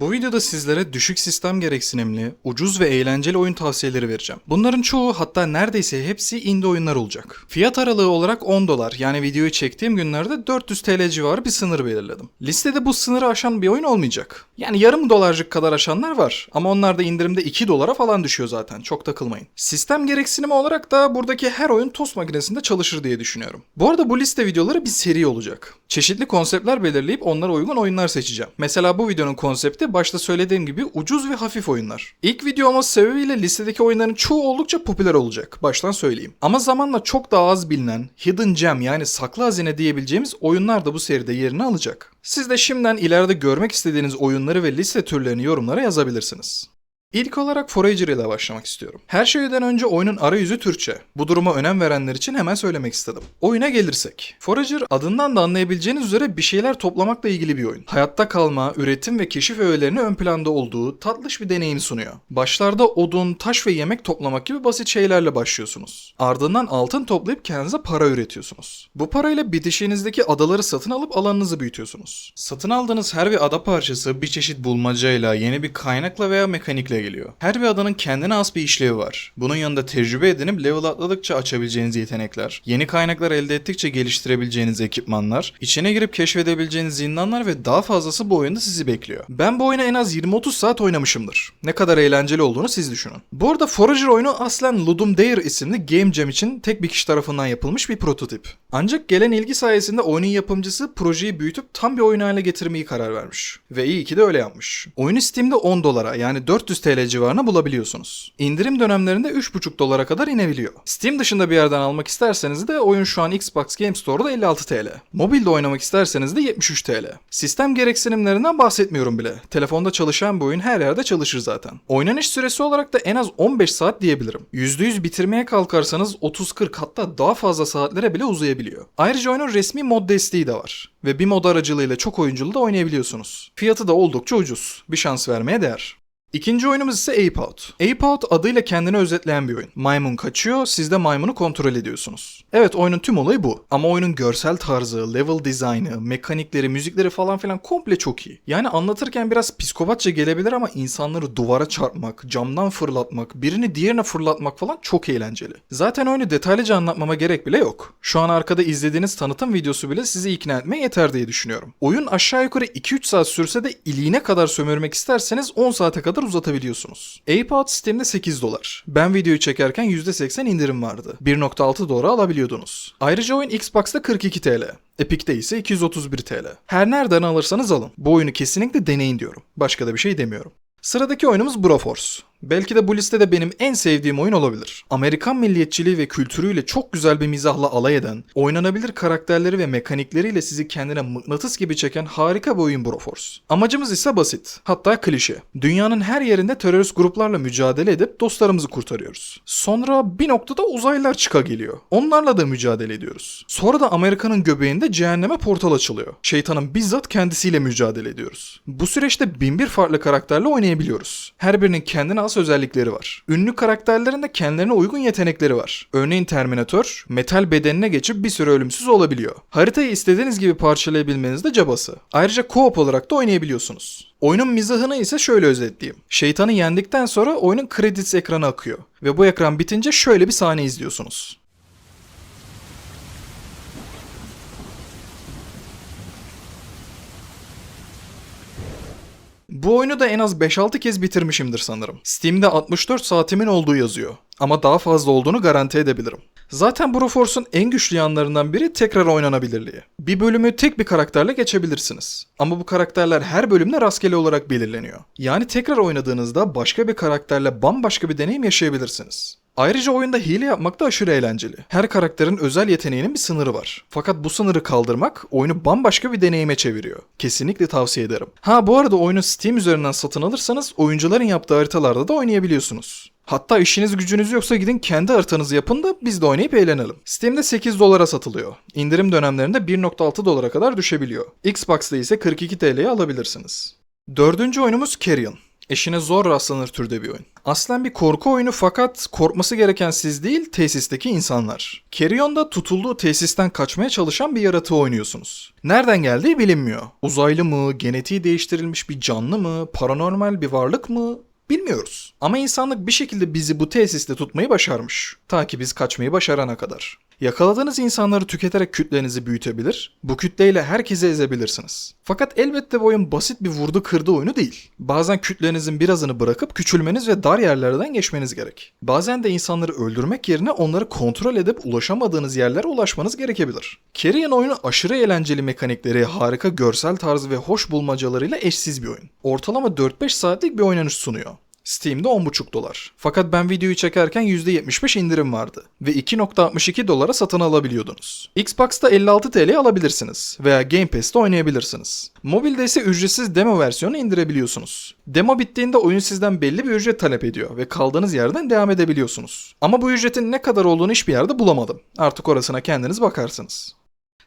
Bu videoda sizlere düşük sistem gereksinimli, ucuz ve eğlenceli oyun tavsiyeleri vereceğim. Bunların çoğu hatta neredeyse hepsi indie oyunlar olacak. Fiyat aralığı olarak 10 dolar yani videoyu çektiğim günlerde 400 TL civarı bir sınır belirledim. Listede bu sınırı aşan bir oyun olmayacak. Yani yarım dolarcık kadar aşanlar var ama onlar da indirimde 2 dolara falan düşüyor zaten çok takılmayın. Sistem gereksinimi olarak da buradaki her oyun tost makinesinde çalışır diye düşünüyorum. Bu arada bu liste videoları bir seri olacak. Çeşitli konseptler belirleyip onlara uygun oyunlar seçeceğim. Mesela bu videonun konsepti başta söylediğim gibi ucuz ve hafif oyunlar. İlk video olması sebebiyle listedeki oyunların çoğu oldukça popüler olacak. Baştan söyleyeyim. Ama zamanla çok daha az bilinen Hidden Gem yani saklı hazine diyebileceğimiz oyunlar da bu seride yerini alacak. Siz de şimdiden ileride görmek istediğiniz oyunları ve liste türlerini yorumlara yazabilirsiniz. İlk olarak Forager ile başlamak istiyorum. Her şeyden önce oyunun arayüzü Türkçe. Bu duruma önem verenler için hemen söylemek istedim. Oyuna gelirsek. Forager adından da anlayabileceğiniz üzere bir şeyler toplamakla ilgili bir oyun. Hayatta kalma, üretim ve keşif öğelerinin ön planda olduğu tatlış bir deneyim sunuyor. Başlarda odun, taş ve yemek toplamak gibi basit şeylerle başlıyorsunuz. Ardından altın toplayıp kendinize para üretiyorsunuz. Bu parayla bitişiğinizdeki adaları satın alıp alanınızı büyütüyorsunuz. Satın aldığınız her bir ada parçası bir çeşit bulmacayla, yeni bir kaynakla veya mekanikle geliyor. Her bir adanın kendine has bir işlevi var. Bunun yanında tecrübe edinip level atladıkça açabileceğiniz yetenekler, yeni kaynaklar elde ettikçe geliştirebileceğiniz ekipmanlar, içine girip keşfedebileceğiniz zindanlar ve daha fazlası bu oyunda sizi bekliyor. Ben bu oyuna en az 20-30 saat oynamışımdır. Ne kadar eğlenceli olduğunu siz düşünün. Bu arada Forager oyunu aslen Ludum Dare isimli Game Jam için tek bir kişi tarafından yapılmış bir prototip. Ancak gelen ilgi sayesinde oyunun yapımcısı projeyi büyütüp tam bir oyun haline getirmeyi karar vermiş. Ve iyi ki de öyle yapmış. Oyunu Steam'de 10 dolara yani 400 TL civarına bulabiliyorsunuz. İndirim dönemlerinde 3,5 dolara kadar inebiliyor. Steam dışında bir yerden almak isterseniz de oyun şu an Xbox Game Store'da 56 TL. Mobilde oynamak isterseniz de 73 TL. Sistem gereksinimlerinden bahsetmiyorum bile. Telefonda çalışan bu oyun her yerde çalışır zaten. Oynanış süresi olarak da en az 15 saat diyebilirim. %100 bitirmeye kalkarsanız 30-40 hatta daha fazla saatlere bile uzayabiliyor. Ayrıca oyunun resmi mod desteği de var. Ve bir mod aracılığıyla çok oyunculu da oynayabiliyorsunuz. Fiyatı da oldukça ucuz. Bir şans vermeye değer. İkinci oyunumuz ise Ape Out. Ape Out adıyla kendini özetleyen bir oyun. Maymun kaçıyor, siz de maymunu kontrol ediyorsunuz. Evet oyunun tüm olayı bu. Ama oyunun görsel tarzı, level dizaynı, mekanikleri, müzikleri falan filan komple çok iyi. Yani anlatırken biraz psikopatça gelebilir ama insanları duvara çarpmak, camdan fırlatmak, birini diğerine fırlatmak falan çok eğlenceli. Zaten oyunu detaylıca anlatmama gerek bile yok. Şu an arkada izlediğiniz tanıtım videosu bile sizi ikna etmeye yeter diye düşünüyorum. Oyun aşağı yukarı 2-3 saat sürse de iliğine kadar sömürmek isterseniz 10 saate kadar uzatabiliyorsunuz. Ape Out sistemde 8 dolar. Ben videoyu çekerken %80 indirim vardı. 1.6 dolara alabiliyordunuz. Ayrıca oyun Xbox'ta 42 TL. Epic'te ise 231 TL. Her nereden alırsanız alın. Bu oyunu kesinlikle deneyin diyorum. Başka da bir şey demiyorum. Sıradaki oyunumuz Broforce. Belki de bu listede benim en sevdiğim oyun olabilir. Amerikan milliyetçiliği ve kültürüyle çok güzel bir mizahla alay eden, oynanabilir karakterleri ve mekanikleriyle sizi kendine mıknatıs gibi çeken harika bir oyun Broforce. Amacımız ise basit, hatta klişe. Dünyanın her yerinde terörist gruplarla mücadele edip dostlarımızı kurtarıyoruz. Sonra bir noktada uzaylılar çıka geliyor. Onlarla da mücadele ediyoruz. Sonra da Amerika'nın göbeğinde cehenneme portal açılıyor. Şeytanın bizzat kendisiyle mücadele ediyoruz. Bu süreçte binbir farklı karakterle oynayabiliyoruz. Her birinin kendine has özellikleri var. Ünlü karakterlerin de kendilerine uygun yetenekleri var. Örneğin Terminator, metal bedenine geçip bir süre ölümsüz olabiliyor. Haritayı istediğiniz gibi parçalayabilmeniz de cabası. Ayrıca co-op olarak da oynayabiliyorsunuz. Oyunun mizahını ise şöyle özetleyeyim. Şeytanı yendikten sonra oyunun credits ekranı akıyor. Ve bu ekran bitince şöyle bir sahne izliyorsunuz. Bu oyunu da en az 5-6 kez bitirmişimdir sanırım. Steam'de 64 saatimin olduğu yazıyor. Ama daha fazla olduğunu garanti edebilirim. Zaten Broforce'un en güçlü yanlarından biri tekrar oynanabilirliği. Bir bölümü tek bir karakterle geçebilirsiniz. Ama bu karakterler her bölümde rastgele olarak belirleniyor. Yani tekrar oynadığınızda başka bir karakterle bambaşka bir deneyim yaşayabilirsiniz. Ayrıca oyunda hile yapmak da aşırı eğlenceli. Her karakterin özel yeteneğinin bir sınırı var. Fakat bu sınırı kaldırmak oyunu bambaşka bir deneyime çeviriyor. Kesinlikle tavsiye ederim. Ha bu arada oyunu Steam üzerinden satın alırsanız oyuncuların yaptığı haritalarda da oynayabiliyorsunuz. Hatta işiniz gücünüz yoksa gidin kendi haritanızı yapın da biz de oynayıp eğlenelim. Steam'de 8 dolara satılıyor. İndirim dönemlerinde 1.6 dolara kadar düşebiliyor. Xbox'ta ise 42 TL'ye alabilirsiniz. Dördüncü oyunumuz Carrion. Eşine zor rastlanır türde bir oyun. Aslen bir korku oyunu fakat korkması gereken siz değil tesisteki insanlar. Carrion'da tutulduğu tesisten kaçmaya çalışan bir yaratığı oynuyorsunuz. Nereden geldiği bilinmiyor. Uzaylı mı, genetiği değiştirilmiş bir canlı mı, paranormal bir varlık mı bilmiyoruz. Ama insanlık bir şekilde bizi bu tesiste tutmayı başarmış. Ta ki biz kaçmayı başarana kadar. Yakaladığınız insanları tüketerek kütlenizi büyütebilir, bu kütleyle herkesi ezebilirsiniz. Fakat elbette bu oyun basit bir vurdu kırdı oyunu değil. Bazen kütlenizin birazını bırakıp küçülmeniz ve dar yerlerden geçmeniz gerek. Bazen de insanları öldürmek yerine onları kontrol edip ulaşamadığınız yerlere ulaşmanız gerekebilir. Carrion oyunu aşırı eğlenceli mekanikleri, harika görsel tarzı ve hoş bulmacalarıyla eşsiz bir oyun. Ortalama 4-5 saatlik bir oynanış sunuyor. Steam'de 10,5 dolar. Fakat ben videoyu çekerken %75 indirim vardı ve 2.62 dolara satın alabiliyordunuz. Xbox'ta 56 TL alabilirsiniz veya Game Pass'te oynayabilirsiniz. Mobilde ise ücretsiz demo versiyonu indirebiliyorsunuz. Demo bittiğinde oyun sizden belli bir ücret talep ediyor ve kaldığınız yerden devam edebiliyorsunuz. Ama bu ücretin ne kadar olduğunu hiçbir yerde bulamadım. Artık orasına kendiniz bakarsınız.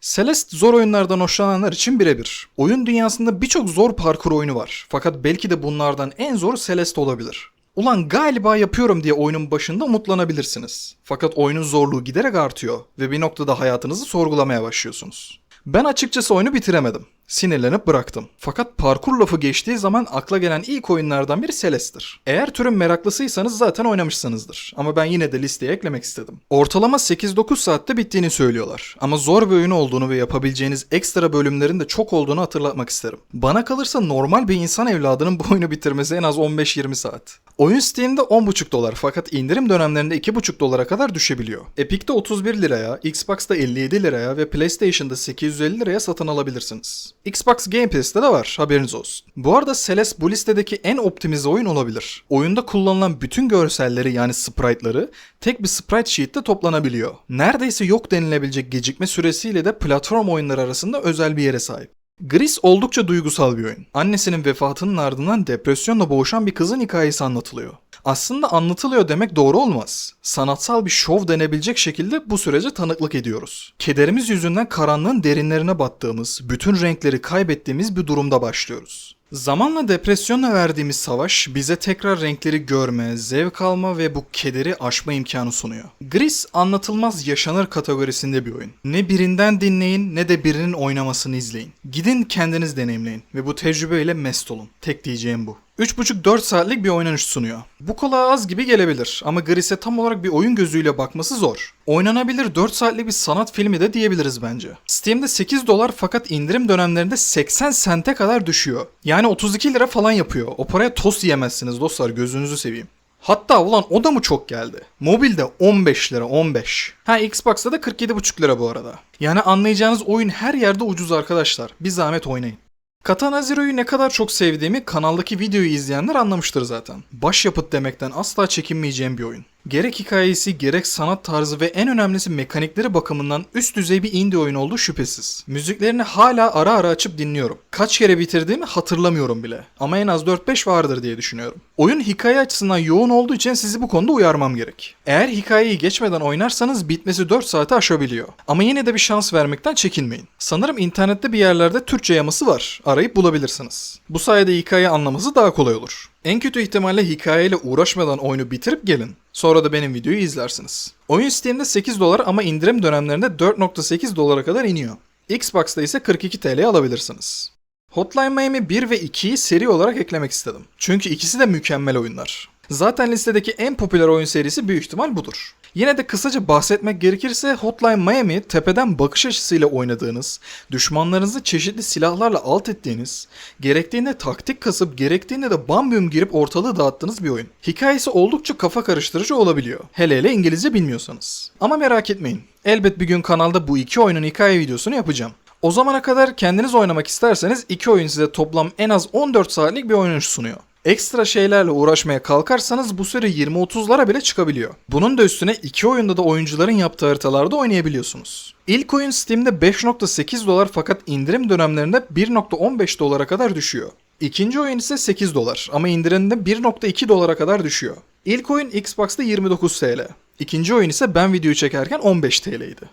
Celeste zor oyunlardan hoşlananlar için birebir. Oyun dünyasında birçok zor parkur oyunu var. Fakat belki de bunlardan en zoru Celeste olabilir. Ulan galiba yapıyorum diye oyunun başında umutlanabilirsiniz. Fakat oyunun zorluğu giderek artıyor ve bir noktada hayatınızı sorgulamaya başlıyorsunuz. Ben açıkçası oyunu bitiremedim. Sinirlenip bıraktım. Fakat parkur lafı geçtiği zaman akla gelen ilk oyunlardan biri Celeste'dir. Eğer türün meraklısıysanız zaten oynamışsınızdır. Ama ben yine de listeye eklemek istedim. Ortalama 8-9 saatte bittiğini söylüyorlar. Ama zor bir oyun olduğunu ve yapabileceğiniz ekstra bölümlerin de çok olduğunu hatırlatmak isterim. Bana kalırsa normal bir insan evladının bu oyunu bitirmesi en az 15-20 saat. Oyun Steam'de 10,5 dolar fakat indirim dönemlerinde 2,5 dolara kadar düşebiliyor. Epic'te 31 liraya, Xbox'ta 57 liraya ve PlayStation'da 850 liraya satın alabilirsiniz. Xbox Game Pass'te de var haberiniz olsun. Bu arada Celeste bu listedeki en optimize oyun olabilir. Oyunda kullanılan bütün görselleri yani sprite'ları tek bir sprite sheet'te toplanabiliyor. Neredeyse yok denilebilecek gecikme süresiyle de platform oyunları arasında özel bir yere sahip. Gris oldukça duygusal bir oyun. Annesinin vefatının ardından depresyonla boğuşan bir kızın hikayesi anlatılıyor. Aslında anlatılıyor demek doğru olmaz. Sanatsal bir şov denebilecek şekilde bu sürece tanıklık ediyoruz. Kederimiz yüzünden karanlığın derinlerine battığımız, bütün renkleri kaybettiğimiz bir durumda başlıyoruz. Zamanla depresyonla verdiğimiz savaş bize tekrar renkleri görme, zevk alma ve bu kederi aşma imkanı sunuyor. Gris anlatılmaz yaşanır kategorisinde bir oyun. Ne birinden dinleyin ne de birinin oynamasını izleyin. Gidin kendiniz deneyimleyin ve bu tecrübeyle mest olun. Tek diyeceğim bu. 3,5-4 saatlik bir oynanış sunuyor. Bu kulağa az gibi gelebilir ama Gris'e tam olarak bir oyun gözüyle bakması zor. Oynanabilir 4 saatlik bir sanat filmi de diyebiliriz bence. Steam'de 8 dolar fakat indirim dönemlerinde 80 sente kadar düşüyor. Yani 32 lira falan yapıyor. O paraya tost yiyemezsiniz dostlar gözünüzü seveyim. Hatta ulan o da mı çok geldi? Mobilde 15 lira 15. Ha Xbox'ta da 47,5 lira bu arada. Yani anlayacağınız oyun her yerde ucuz arkadaşlar. Bir zahmet oynayın. Katana Zero'yu ne kadar çok sevdiğimi kanaldaki videoyu izleyenler anlamıştır zaten. Başyapıt demekten asla çekinmeyeceğim bir oyun. Gerek hikayesi, gerek sanat tarzı ve en önemlisi mekanikleri bakımından üst düzey bir indie oyun olduğu şüphesiz. Müziklerini hala ara ara açıp dinliyorum. Kaç kere bitirdiğimi hatırlamıyorum bile. Ama en az 4-5 vardır diye düşünüyorum. Oyun hikaye açısından yoğun olduğu için sizi bu konuda uyarmam gerek. Eğer hikayeyi geçmeden oynarsanız bitmesi 4 saate aşabiliyor. Ama yine de bir şans vermekten çekinmeyin. Sanırım internette bir yerlerde Türkçe yaması var. Arayıp bulabilirsiniz. Bu sayede hikaye anlaması daha kolay olur. En kötü ihtimalle hikayeyle uğraşmadan oyunu bitirip gelin. Sonra da benim videoyu izlersiniz. Oyun Steam'de 8 dolar ama indirim dönemlerinde 4.8 dolara kadar iniyor. Xbox'ta ise 42 TL alabilirsiniz. Hotline Miami 1 ve 2'yi seri olarak eklemek istedim. Çünkü ikisi de mükemmel oyunlar. Zaten listedeki en popüler oyun serisi büyük ihtimal budur. Yine de kısaca bahsetmek gerekirse Hotline Miami tepeden bakış açısıyla oynadığınız, düşmanlarınızı çeşitli silahlarla alt ettiğiniz, gerektiğinde taktik kasıp gerektiğinde de bambüm girip ortalığı dağıttığınız bir oyun. Hikayesi oldukça kafa karıştırıcı olabiliyor. Hele hele İngilizce bilmiyorsanız. Ama merak etmeyin. Elbet bir gün kanalda bu iki oyunun hikaye videosunu yapacağım. O zamana kadar kendiniz oynamak isterseniz iki oyun size toplam en az 14 saatlik bir oynanış sunuyor. Ekstra şeylerle uğraşmaya kalkarsanız bu süre 20-30'lara bile çıkabiliyor. Bunun da üstüne iki oyunda da oyuncuların yaptığı haritalarda oynayabiliyorsunuz. İlk oyun Steam'de 5.8 dolar fakat indirim dönemlerinde 1.15 dolara kadar düşüyor. İkinci oyun ise 8 dolar ama indirimde 1.2 dolara kadar düşüyor. İlk oyun Xbox'ta 29 TL. İkinci oyun ise ben videoyu çekerken 15 TL'ydi.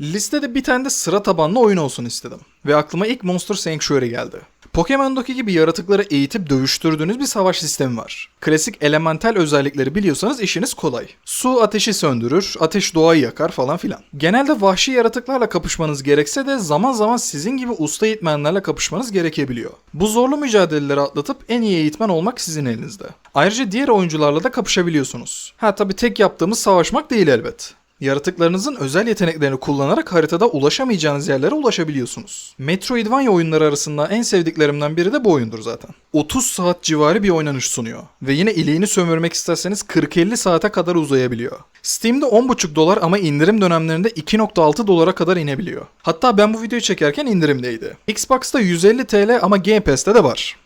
Listede bir tane de sıra tabanlı oyun olsun istedim. Ve aklıma ilk Monster Sanctuary geldi. Pokemon'daki gibi yaratıkları eğitip dövüştürdüğünüz bir savaş sistemi var. Klasik elemental özellikleri biliyorsanız işiniz kolay. Su ateşi söndürür, ateş doğayı yakar falan filan. Genelde vahşi yaratıklarla kapışmanız gerekse de zaman zaman sizin gibi usta eğitmenlerle kapışmanız gerekebiliyor. Bu zorlu mücadeleleri atlatıp en iyi eğitmen olmak sizin elinizde. Ayrıca diğer oyuncularla da kapışabiliyorsunuz. Ha tabi tek yaptığımız savaşmak değil elbet. Yaratıklarınızın özel yeteneklerini kullanarak haritada ulaşamayacağınız yerlere ulaşabiliyorsunuz. Metroidvania oyunları arasında en sevdiklerimden biri de bu oyundur zaten. 30 saat civarı bir oynanış sunuyor. Ve yine iliğini sömürmek isterseniz 40-50 saate kadar uzayabiliyor. Steam'de 10,5 dolar ama indirim dönemlerinde 2.6 dolara kadar inebiliyor. Hatta ben bu videoyu çekerken indirimdeydi. Xbox'ta 150 TL ama Game Pass'te de var.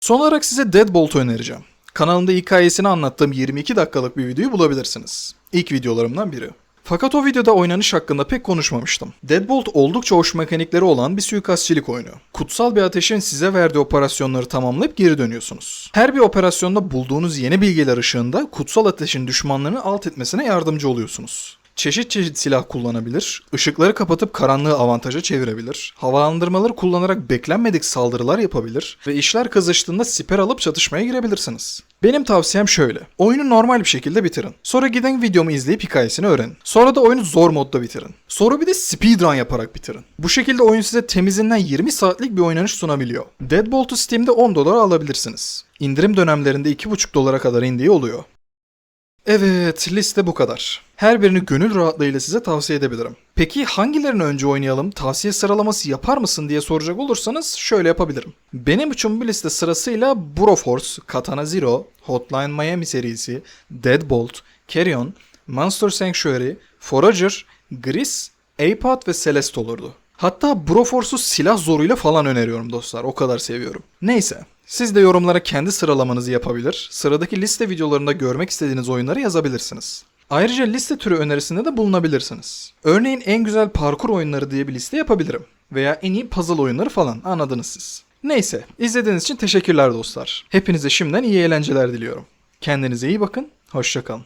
Son olarak size Deadbolt önereceğim. Kanalımda hikayesini anlattığım 22 dakikalık bir videoyu bulabilirsiniz. İlk videolarımdan biri. Fakat o videoda oynanış hakkında pek konuşmamıştım. Deadbolt oldukça hoş mekanikleri olan bir suikastçilik oyunu. Kutsal bir ateşin size verdiği operasyonları tamamlayıp geri dönüyorsunuz. Her bir operasyonda bulduğunuz yeni bilgiler ışığında kutsal ateşin düşmanlarını alt etmesine yardımcı oluyorsunuz. Çeşit çeşit silah kullanabilir, ışıkları kapatıp karanlığı avantaja çevirebilir, havalandırmaları kullanarak beklenmedik saldırılar yapabilir ve işler kızıştığında siper alıp çatışmaya girebilirsiniz. Benim tavsiyem şöyle. Oyunu normal bir şekilde bitirin. Sonra giden videomu izleyip hikayesini öğrenin. Sonra da oyunu zor modda bitirin. Sonra bir de speedrun yaparak bitirin. Bu şekilde oyun size temizinden 20 saatlik bir oynanış sunabiliyor. Deadbolt'u Steam'de 10 dolara alabilirsiniz. İndirim dönemlerinde 2,5 dolara kadar indiği oluyor. Evet, liste bu kadar. Her birini gönül rahatlığıyla size tavsiye edebilirim. Peki hangilerini önce oynayalım, tavsiye sıralaması yapar mısın diye soracak olursanız şöyle yapabilirim. Benim için bu liste sırasıyla Broforce, Katana Zero, Hotline Miami serisi, Deadbolt, Carrion, Monster Sanctuary, Forager, Gris, Apad ve Celeste olurdu. Hatta Broforce'u silah zoruyla falan öneriyorum dostlar. O kadar seviyorum. Neyse. Siz de yorumlara kendi sıralamanızı yapabilir, sıradaki liste videolarında görmek istediğiniz oyunları yazabilirsiniz. Ayrıca liste türü önerisinde de bulunabilirsiniz. Örneğin en güzel parkur oyunları diye bir liste yapabilirim. Veya en iyi puzzle oyunları falan anladınız siz. Neyse, izlediğiniz için teşekkürler dostlar. Hepinize şimdiden iyi eğlenceler diliyorum. Kendinize iyi bakın, hoşçakalın.